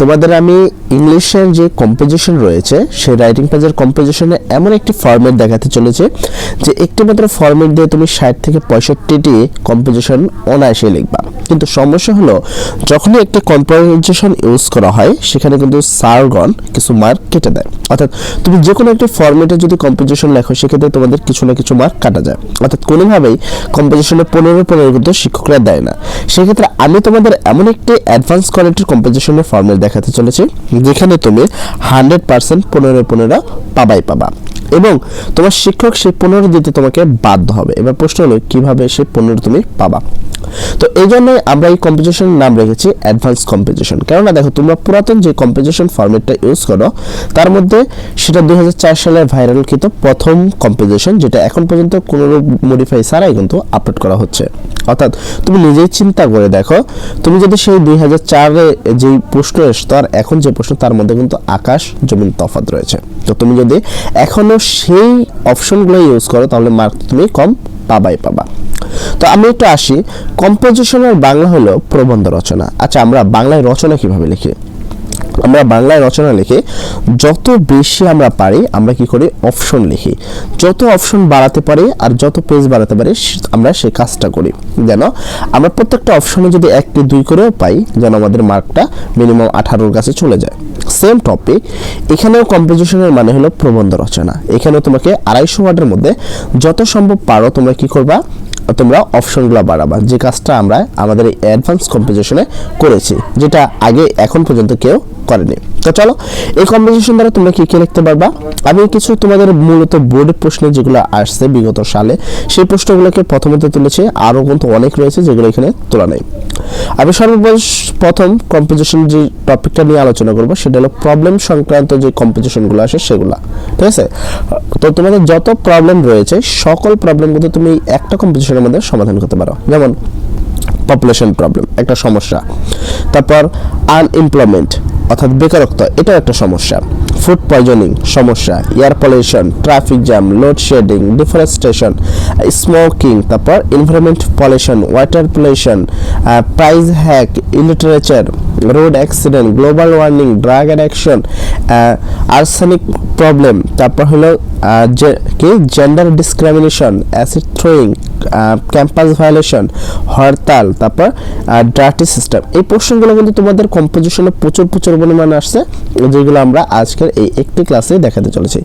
তোমাদের আমি ইংলিশের যে কম্পোজিশন রয়েছে, সেই রাইটিং পেজের কম্পোজিশনে এমন একটি ফরম্যাট দেখাতে চলেছে যে একটি মাত্র ফরম্যাট দিয়ে তুমি ষাট থেকে পঁয়ষট্টিটি কম্পোজিশন অনায়াসে লিখবা। কিন্তু সমস্যা হলো, যখনই একটি কম্পোজিশন ইউজ করা হয়, সেখানে কিন্তু সারগন কিছু মার্ক কেটে দেয়। অর্থাৎ তুমি যে কোনো একটি ফরম্যাটে যদি কম্পোজিশন লেখো, সেক্ষেত্রে তোমাদের কিছু না কিছু মার্ক কাটা যায়। অর্থাৎ কোনোভাবেই কম্পোজিশনে পনেরো পনেরো কিন্তু শিক্ষকরা দেয় না। সেক্ষেত্রে আমি তোমাদের এমন একটি অ্যাডভান্স কোয়ালিটির কম্পোজিশনের ফর্মেট দেখাতে চলেছি যেখানে তুমি হান্ড্রেড পার্সেন্ট পনেরো পনেরো পাবাই পাবা। এবং তোমার শিক্ষক সেই পনেরো দিতে তোমাকে বাধ্য হবে। এবার প্রশ্ন হলো, কীভাবে সেই পনেরো তুমি পাবা? তো এই জন্যই আমরা এই কম্পোজিশনের নাম রেখেছি অ্যাডভান্স কম্পোজিশন কেননা দেখো, তোমরা পুরাতন যে কম্পোজিশন ফরম্যাটটা ইউজ করো, তার মধ্যে সেটা দুই সালের ভাইরালকৃত প্রথম কম্পোজিশন যেটা এখন পর্যন্ত কোনো মডিফাই ছাড়াই কিন্তু আপলোড করা হচ্ছে। অর্থাৎ তুমি নিজেই চিন্তা করে দেখো, তুমি যদি সেই দুই হাজার চারে যেই প্রশ্ন এসতো আর এখন যে প্রশ্ন, তার মধ্যে কিন্তু আকাশ, জমিন, তফাৎ রয়েছে। তো তুমি যদি এখনও সেই অপশনগুলো ইউজ করো, তাহলে মার্ক তুমি কম পাবাই পাবা। তো আমি একটু আসি কম্পোজিশনের বাংলা হলো প্রবন্ধ রচনা। আচ্ছা আমরা বাংলায় রচনা কীভাবে লিখি? আমরা বাংলায় রচনা লিখে যত বেশি আমরা পারি, আমরা কি করি? অপশন লিখি। যত অপশন বাড়াতে পারি আর যত পেজ বাড়াতে পারি আমরা সেই কাজটা করি। যেন আমরা প্রত্যেকটা অপশনে যদি একটি দুই করেও পাই, যেন আমাদের মার্কটা মিনিমাম আঠারোর কাছে চলে যায়। সেম টপিক এখানেও কম্পোজিশনের মানে হলো প্রবন্ধ রচনা। এখানেও তোমাকে আড়াইশো ওয়ার্ডের মধ্যে যত সম্ভব পারো, তোমরা কি করবা? তোমরা অপশনগুলো বাড়াবা। যে কাজটা আমরা আমাদের এই অ্যাডভান্স কম্পোজিশনে করেছি, যেটা আগে এখন পর্যন্ত কেউ করেনি। তো চলো, এই কম্পোজিশন দ্বারা তোমরা কি কি লিখতে পারবা? আমি কিছু তোমাদের মূলত বোর্ডের প্রশ্ন যেগুলো আসছে বিগত সালে, সেই প্রশ্নগুলোকে প্রথমত তুলেছি। আরও কিন্তু অনেক রয়েছে যেগুলো এখানে তোলা নেই। আমি সর্বশেষ প্রথম কম্পোজিশন যে টপিকটা নিয়ে আলোচনা করব, সেটা হলো প্রবলেম সংক্রান্ত যে কম্পোজিশনগুলো আসে সেগুলো। ঠিক আছে? তো তোমাদের যত প্রবলেম রয়েছে, সকল প্রবলেম কিন্তু তুমি একটা কম্পোজিশনের মধ্যে সমাধান করতে পারো। যেমন পপুলেশন প্রবলেম একটা সমস্যা। তারপর আনএমপ্লয়মেন্ট অর্থাৎ বেকারত্ব, এটাও একটা সমস্যা। ফুড পয়জনিং সমস্যা। Air pollution traffic jam load shedding deforestation smoking তারপর environment pollution water pollution price hike illiteracy road accident global warming drug addiction arsenic problem তারপর হলো যে, কি? Gender discrimination acid throwing campus violation hartal, তারপর ড্রাটি system এই প্রশ্নগুলো কিন্তু তোমাদের কম্পোজিশনে প্রচুর প্রচুর পরিমাণে আসছে, যেগুলো আমরা আজকের এই একটি ক্লাসে দেখাতে চলেছি।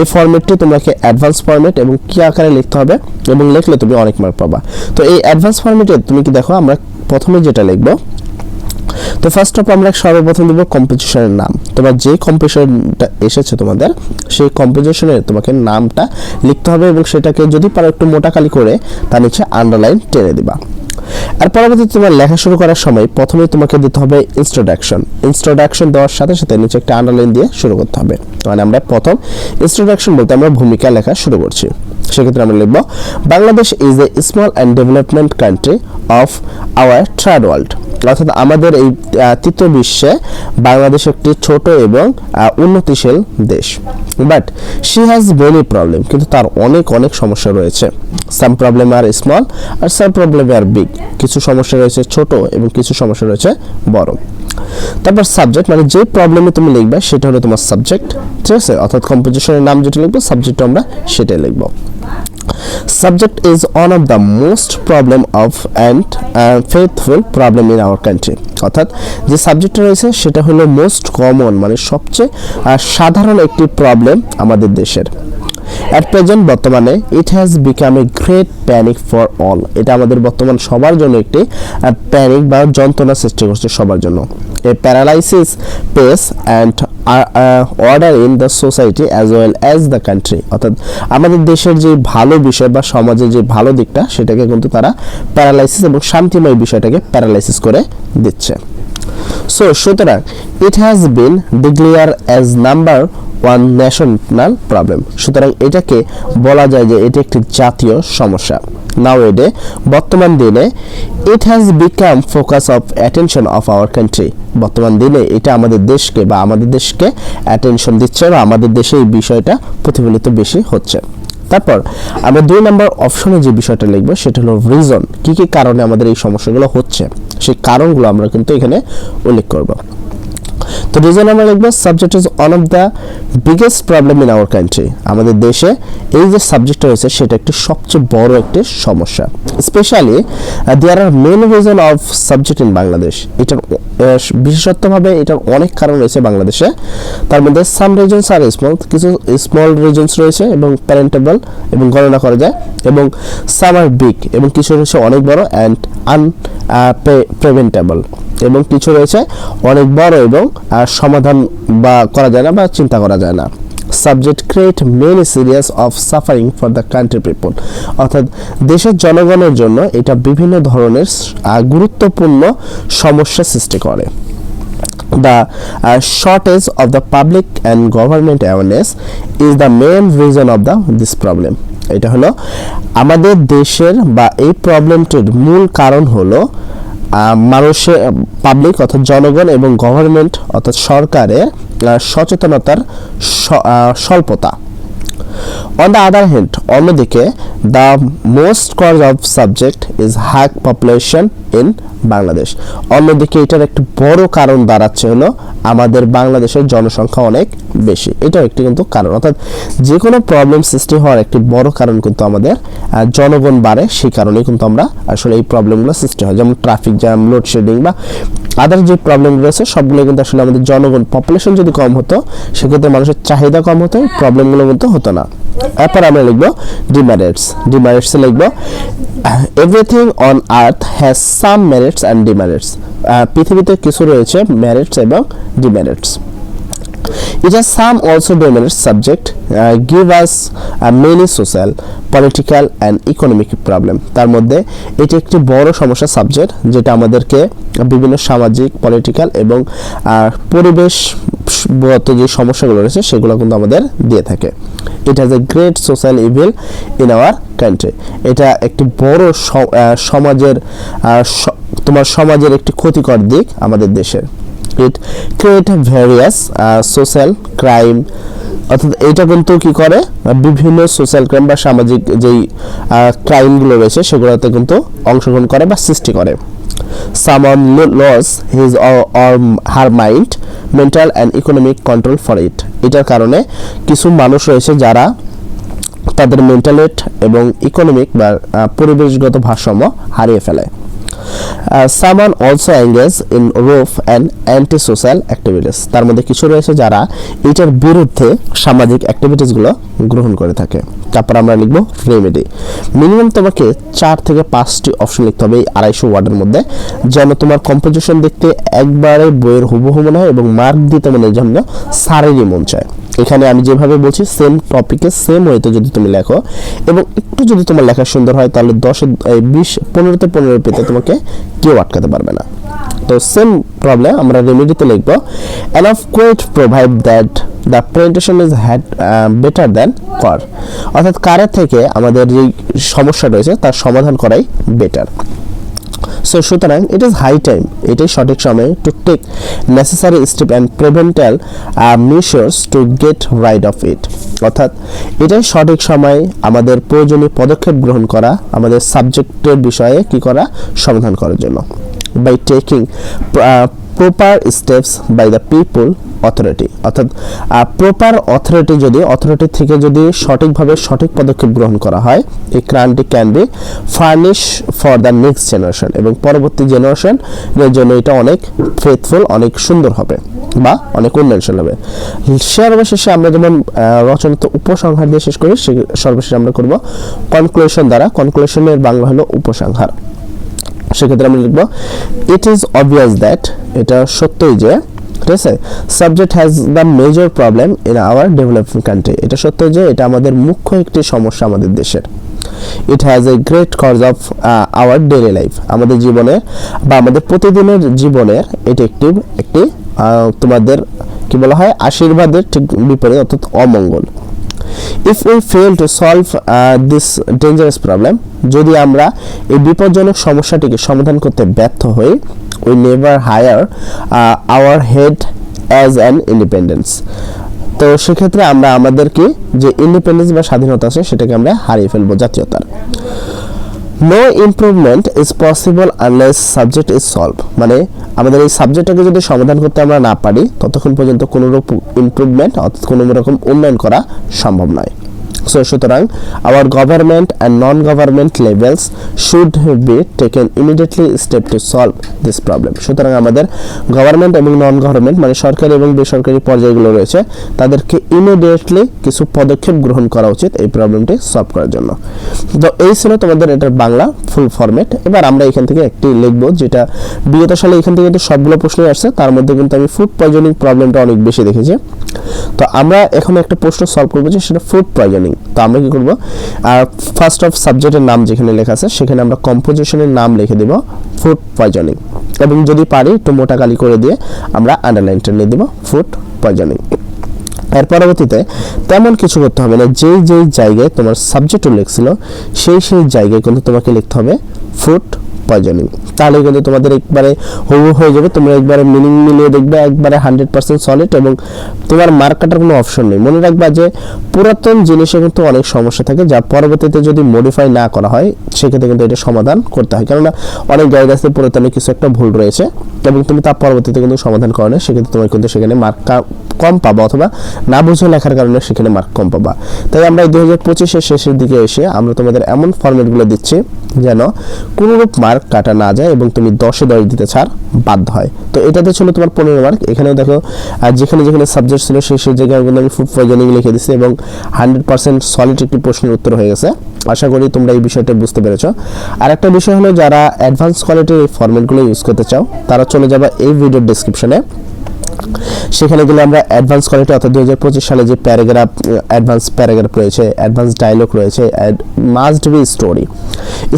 এই ফরম্যাটটি তোমাকে অ্যাডভান্স ফরম্যাট এবং কি আকারে লিখতে হবে, এবং লিখলে তুমি অনেক মার্ক পাবা। তো এই অ্যাডভান্স ফর্মেটে তুমি কি দেখো, আমরা প্রথমে যেটা লিখব তো ফার্স্ট অফ আমরা সর্বপ্রথম দিব কম্পোজিশনের নাম। তোমার যে কম্পোজিশনটা এসেছে তোমাদের, সেই কম্পোজিশনের তোমাকে নামটা লিখতে হবে এবং সেটাকে যদি পারো একটু মোটা কালি করে, তার নিচে আন্ডারলাইন টেনে দিবা। আর পরবর্তীতে তোমার লেখা শুরু করার সময় প্রথমে তোমাকে দিতে হবে ইনস্ট্রোডাকশন ইনস্ট্রোডাকশন দেওয়ার সাথে সাথে নিচে একটা আন্ডারলাইন দিয়ে শুরু করতে হবে। মানে আমরা প্রথম ইনস্ট্রোডাকশন বলতে আমরা ভূমিকা লেখা শুরু করছি। সেক্ষেত্রে আমরা লিখব, Bangladesh is a small and development country of our third world অর্থাৎ আমাদের এই তৃতীয় বিশ্বে বাংলাদেশ একটি ছোট এবং উন্নতিশীল দেশ। But she has many problem কিন্তু তার অনেক অনেক সমস্যা রয়েছে। Some problem are small are some problem are big কিছু সমস্যা রয়েছে ছোট এবং কিছু সমস্যা রয়েছে বড়। তারপর সাবজেক্ট মানে যে প্রবলেমে তুমি লিখবে, সেটা হলো তোমার সাবজেক্ট ঠিক আছে? অর্থাৎ কম্পোজিশনের নাম যেটা লিখব সাবজেক্ট আমরা সেটাই লিখব। Subject is one of the most problem of and uh, faithful problem in our country অর্থাৎ যে সাবজেক্টটা রয়েছে সেটা হলো মোস্ট কমন মানে সবচেয়ে সাধারণ একটি প্রবলেম আমাদের দেশের অ্যাট প্রেজেন্ট বর্তমানে it has become a great panic for all এটা আমাদের বর্তমান সবার জন্য একটি প্যানিক বা যন্ত্রণা সৃষ্টি করছে সবার জন্য। A paralysis peace and order in the society as well as the country অর্থাৎ, আমাদের দেশের যে ভালো বিষয় বা সমাজের যে ভালো দিকটা, সেটাকে কিন্তু তারা প্যারালাইসিস এবং শান্তিময় বিষয়টাকে প্যারালাইসিস করে দিচ্ছে। সো সুতরাং it has been declare as number one national problem সুতরাং এটাকে বলা যায় যে এটি একটি জাতীয় সমস্যা। নাও এডে বর্তমান দিনে it has become focus of attention of our country বর্তমান দিনে এটা আমাদের দেশকে বা আমাদের দেশকে অ্যাটেনশন দিচ্ছে বা আমাদের দেশে এই বিষয়টা প্রতিফলিত বেশি হচ্ছে। তারপর, আমরা দুই নম্বর অপশনে যে বিষয়টা লিখব, সেটা হলো রিজন কি কি কারণে আমাদের এই সমস্যাগুলো হচ্ছে? সেই কারণগুলো আমরা কিন্তু এখানে উল্লেখ করব। তো রিজন আমরা লিখব subject is one of the biggest problem in our country আমাদের দেশে এই যে সাবজেক্টটা রয়েছে, সেটা একটি সবচেয়ে বড় একটি সমস্যা। Specially there are main reason of subject in Bangladesh এটার বিশেষত্বভাবে এটার অনেক কারণ রয়েছে বাংলাদেশে। তার মধ্যে সাম রিজনস আর স্মল কিছু স্মল রিজনস রয়েছে এবং প্যারেন্টেবল এবং গণনা করা যায়, এবং সাম আর বিগ এবং কিছু রয়েছে অনেক বড় অ্যান্ড আন প্রেভেন্টেবল এবং কিছু রয়েছে অনেক বড় এবং সমাধান বা করা যায় না বা চিন্তা করা যায় না। Subject create many serious of suffering for the country people অর্থাৎ দেশের জনগণের জন্য এটা বিভিন্ন ধরনের গুরুত্বপূর্ণ সমস্যা সৃষ্টি করে। The shortage of the public and government government is the main reason of of this problem এটা হলো, আমাদের দেশের বা এই প্রবলেমটির মূল কারণ হলো আহ, মানুষের পাবলিক অর্থাৎ জনগণ এবং গভর্নমেন্ট অর্থাৎ সরকারে সচেতনতার স্বল্পতা। অন দ্য আদার হ্যান্ড অন্যদিকে the most cause of subject is high population in Bangladesh অন্যদিকে, এটার একটি বড় কারণ দাঁড়াচ্ছে হলো আমাদের বাংলাদেশের জনসংখ্যা অনেক বেশি। এটাও একটি কিন্তু কারণ। অর্থাৎ যে কোনো প্রবলেম সৃষ্টি হওয়ার একটি বড় কারণ কিন্তু আমাদের জনগণ বাড়ে, সেই কারণেই কিন্তু আমরা আসলে এই প্রবলেমগুলো সৃষ্টি হয়। যেমন ট্রাফিক জ্যাম লোডশেডিং বা আদার যে প্রবলেম রয়েছে সবগুলো কিন্তু আসলে আমাদের জনগণ পপুলেশন যদি কম হতো, সেক্ষেত্রে মানুষের চাহিদা কম হতো প্রবলেমগুলো কিন্তু হতো না। এরপর আমরা লিখব ডিমেরিটস ডিমেরিটসে লিখব everything on earth has some merits and demerits পৃথিবীতে কিছু রয়েছে মেরিটস এবং demerits It has some also demerits subject uh, give us uh, many social, political and তার মধ্যে এটি একটি বড় সমস্যা সাবজেক্ট যেটা আমাদেরকে বিভিন্ন সামাজিক পলিটিক্যাল এবং আহ, পরিবেশগত যে সমস্যাগুলো রয়েছে, সেগুলো কিন্তু আমাদের দিয়ে থাকে। It has a great social evil in our country এটা একটি বড় সমাজের তোমার সমাজের একটি ক্ষতিকর দিক আমাদের দেশের it create various social crime অর্থাৎ এটা কিন্তু কি করে? বিভিন্ন সোশ্যাল ক্রাইম বা সামাজিক যেই ক্রাইমগুলো রয়েছে, সেগুলোতে কিন্তু অংশগ্রহণ করে বা সৃষ্টি করে। Someone lose his or her mind mental and economic control for it এটার কারণে কিছু মানুষ রয়েছে যারা তাদের মেন্টালেট এবং ইকোনমিক বা পরিবেশগত ভারসাম্য হারিয়ে ফেলে। সামান also engage in roof and anti social activities তার মধ্যে কিছু রয়েছে যারা এটার বিরুদ্ধে সামাজিক অ্যাক্টিভিটিসগুলো গ্রহণ করে থাকে। তারপর আমরা লিখব রেমেডি মিনিমাম তোমাকে চার থেকে পাঁচটি অপশন লিখতে হবে এই আড়াইশো ওয়ার্ডের মধ্যে। যেন তোমার কম্পোজিশন দেখতে একবারে বইয়ের হুবহু মনে হয় এবং মার্ক দিতে মনে জন্য সারেরই মন চায়। এখানে আমি যেভাবে বলছি সেম টপিকে সেম ওয়েতে যদি তুমি লেখো। এবং একটু যদি তোমার লেখা সুন্দর হয়, তাহলে দশে বিশ, পনেরোতে পনেরো পেতে তোমাকে কেউ আটকাতে পারবে না। তো সেম প্রবলেম আমরা রেমেডিতে লিখব। Of quite provide that the presentation is had better than কর অর্থাৎ কারের থেকে আমাদের যে সমস্যা রয়েছে, তার সমাধান করাই বেটার সো সুতরাং ইট ইজ হাই টাইম এটাই সঠিক সময় to take necessary step and preventive measures to get rid of it অর্থাৎ এটাই সঠিক সময় আমাদের প্রয়োজনীয় পদক্ষেপ গ্রহণ করা, আমাদের সাবজেক্টের বিষয়ে কি করা, সমাধান করার জন্য। By taking proper steps by the people authority অর্থাৎ প্রপার অথরিটি যদি অথরিটি থেকে যদি সঠিকভাবে সঠিক পদক্ষেপ গ্রহণ করা হয়, এই ক্রান্তি can be furnish for the next generation এবং পরবর্তী জেনারেশনের জন্য এটা অনেক ফেথফুল অনেক সুন্দর হবে বা অনেক উন্নয়নশীল হবে। সর্বশেষে আমরা যেমন রচনাত উপসংহার দিয়ে শেষ করি সর্বশেষে আমরা করব কনক্লুশন দ্বারা। কনক্লুশনের বাংলা হলো উপসংহার। সেক্ষেত্রে আমরা লিখব ইট ইজ অবভিয়াস দ্যাট এটা সত্যই যে, ঠিক আছে? Subject has the major problem in our developing country এটা সত্য যে, এটা আমাদের মুখ্য একটি সমস্যা আমাদের দেশের। It has a great cause of our daily life আমাদের জীবনের বা আমাদের প্রতিদিনের জীবনের এটি একটি একটি তোমাদের কি বলা হয়? আশীর্বাদের ঠিক বিপরীত, অর্থাৎ অমঙ্গল। If we fail to solve this dangerous problem যদি আমরা এই বিপজ্জনক সমস্যাটিকে সমাধান করতে ব্যর্থ হই we never higher our head as an independence তো সেক্ষেত্রে আমরা আমাদেরকে যে ইন্ডিপেন্ডেন্স বা স্বাধীনতা আছে, সেটাকে আমরা হারিয়ে ফেলব জাতীয়তার। No improvement is possible unless subject is solve মানে আমাদের এই সাবজেক্টটাকে যদি সমাধান করতে আমরা না পারি, ততক্ষণ পর্যন্ত কোনো রকম ইমপ্রুভমেন্ট অর্থাৎ কোনো রকম উন্নয়ন করা সম্ভব নয়। সো সুতরাং our government and non government levels should be taken immediately step to solve this problem সুতরাং, আমাদের গভর্নমেন্ট এবং নন গভর্নমেন্ট মানে সরকারি এবং বেসরকারি পর্যায়গুলো রয়েছে, তাদেরকে ইমিডিয়েটলি কিছু পদক্ষেপ গ্রহণ করা উচিত এই প্রবলেমটি সলভ করার জন্য। তো, এই ছিল তোমাদের এটার বাংলা ফুল ফরম্যাট এবার আমরা এখান থেকে একটি লিখব, যেটা বিগত সালে এখান থেকে সবগুলো প্রশ্নই আসছে, তার মধ্যে কিন্তু আমি ফুড পয়জনিং প্রবলেমটা অনেক বেশি দেখেছি। তো আমরা এখন একটা প্রশ্ন সলভ করব যে সেটা ফুড পয়জনিং তো আমরা কি করব? আর ফার্স্ট অফ সাবজেক্টের নাম যেখানে লেখা আছে, সেখানে আমরা কম্পোজিশনের নাম লিখে দেব ফুড পয়জনিং এবং যদি পারি, একটু মোটা কালি করে দিয়ে আমরা আন্ডারলাইনটা নিয়ে দেব ফুড পয়জনিং এর পরবর্তীতে তেমন কিছু করতে হবে না, যেই যেই জায়গায় তোমার সাবজেক্ট উল্লেখ ছিল সেই সেই জায়গায় কিন্তু তোমাকে লিখতে হবে ফুড পয়জনিং তাহলে কিন্তু তোমাদের একবারে হবু হয়ে যাবে। তোমরা একবারে মিনিং মিলিয়ে দেখবে, একবারে হান্ড্রেড পার্সেন্ট সলিড এবং তোমার মার্ক কাটার কোনো অপশন নেই। মনে রাখবা যে পুরাতন জিনিসে কিন্তু অনেক সমস্যা থাকে, যা পরবর্তীতে যদি মডিফাই না করা হয়, সেক্ষেত্রে কিন্তু এটা সমাধান করতে হয়। কেননা অনেক জায়গা আছে পুরাতনে কিছু একটা ভুল রয়েছে এবং তুমি তার পরবর্তীতে কিন্তু সমাধান করো না। সেক্ষেত্রে তোমার কিন্তু সেখানে মার্ক কম পাবা অথবা না বুঝে লেখার কারণে সেখানে মার্ক কম পাবা। তাই আমরা এই হাজার পঁচিশের শেষের দিকে এসে আমরা তোমাদের এমন ফর্মেটগুলো দিচ্ছি যেন কোনোরূপ মার্ক কাটা না যায় এবং তুমি দশে দশ দিতে ছাড় বাধ্য হয়। তো এটাতে ছিল তোমার পনেরো মার্ক এখানেও দেখো আর যেখানে যেখানে সাবজেক্ট ছিল সেই সেই কিন্তু আমি ফুড পয়জনিং লিখে দিচ্ছি এবং হান্ড্রেড পার্সেন্ট সলিড একটি প্রশ্নের উত্তর হয়ে গেছে। আশা করি তোমরা এই বিষয়টা বুঝতে পেরেছ। আর একটা বিষয় হলো যারা অ্যাডভান্স কোয়ালিটির এই ফর্মেটগুলো ইউজ করতে চাও, তারা চলে যাবে এই ভিডিওর ডিসক্রিপশনে সেখানে গেলে আমরা অ্যাডভান্স কোয়ালিটি অর্থাৎ দুই হাজার পঁচিশ সালে যে প্যারাগ্রাফ অ্যাডভান্স প্যারাগ্রাফ রয়েছে অ্যাডভান্স ডায়লগ রয়েছে মাস্ট বি স্টোরি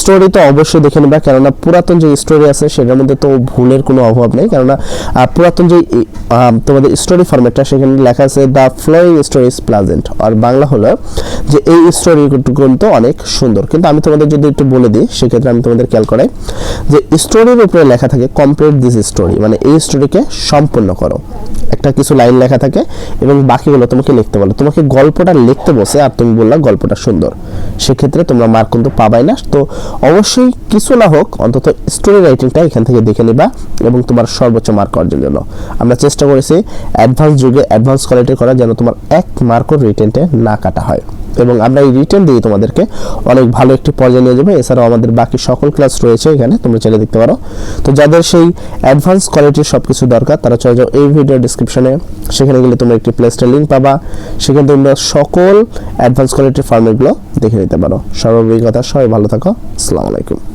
স্টোরি তো অবশ্যই দেখে নেবা, কেননা পুরাতন যে স্টোরি আছে, সেটার মধ্যে তো ভুলের কোনো অভাব নেই, কেননা পুরাতন যে তোমাদের স্টোরি ফরম্যাটটা সেখানে লেখা আছে the flowing story is pleasant আর বাংলা হলো যে, এই স্টোরি কিন্তু অনেক সুন্দর। কিন্তু আমি তোমাদের যদি একটু বলে দিই, সেক্ষেত্রে আমি তোমাদের খেয়াল করাই যে স্টোরির উপরে লেখা থাকে কমপ্লিট দিস স্টোরি মানে এই স্টোরিকে সম্পূর্ণ করো। একটা কিছু লাইন লেখা থাকে এবং বাকিগুলো তোমাকে লিখতে বলো। তোমাকে গল্পটা লিখতে বসে, আর তুমি বললা গল্পটা সুন্দর। সেক্ষেত্রে তোমরা মার্ক কিন্তু পাবাই না। তো অবশ্যই কিছু না হোক, অন্তত স্টোরি রাইটিংটা এখান থেকে দেখে নিবা এবং তোমার সর্বোচ্চ মার্ক অর্জনের জন্য। আমরা চেষ্টা করেছি অ্যাডভান্স যুগে অ্যাডভান্স কোয়ালিটি করা যেন তোমার এক মার্কও রিটেনটে না কাটা হয়। এবং আমরা এই রিটেন দিয়ে তোমাদেরকে অনেক ভালো একটি পর্যায়ে নিয়ে যাব। এছাড়াও আমাদের বাকি সকল ক্লাস রয়েছে এখানে, তোমরা চাইলে দেখতে পারো। তো যাদের সেই অ্যাডভান্স কোয়ালিটির সব কিছু দরকার, তারা চলে যাও এই ভিডিও ডিসক্রিপশনে সেখানে গেলে তোমরা একটি প্লে স্টোর লিঙ্ক পাবা। সেখানে তোমরা সকল অ্যাডভান্স কোয়ালিটির ফার্মেটগুলো দেখে নিতে পারো। সর্বোপরি সবাই ভালো থাকো। আসসালামু আলাইকুম।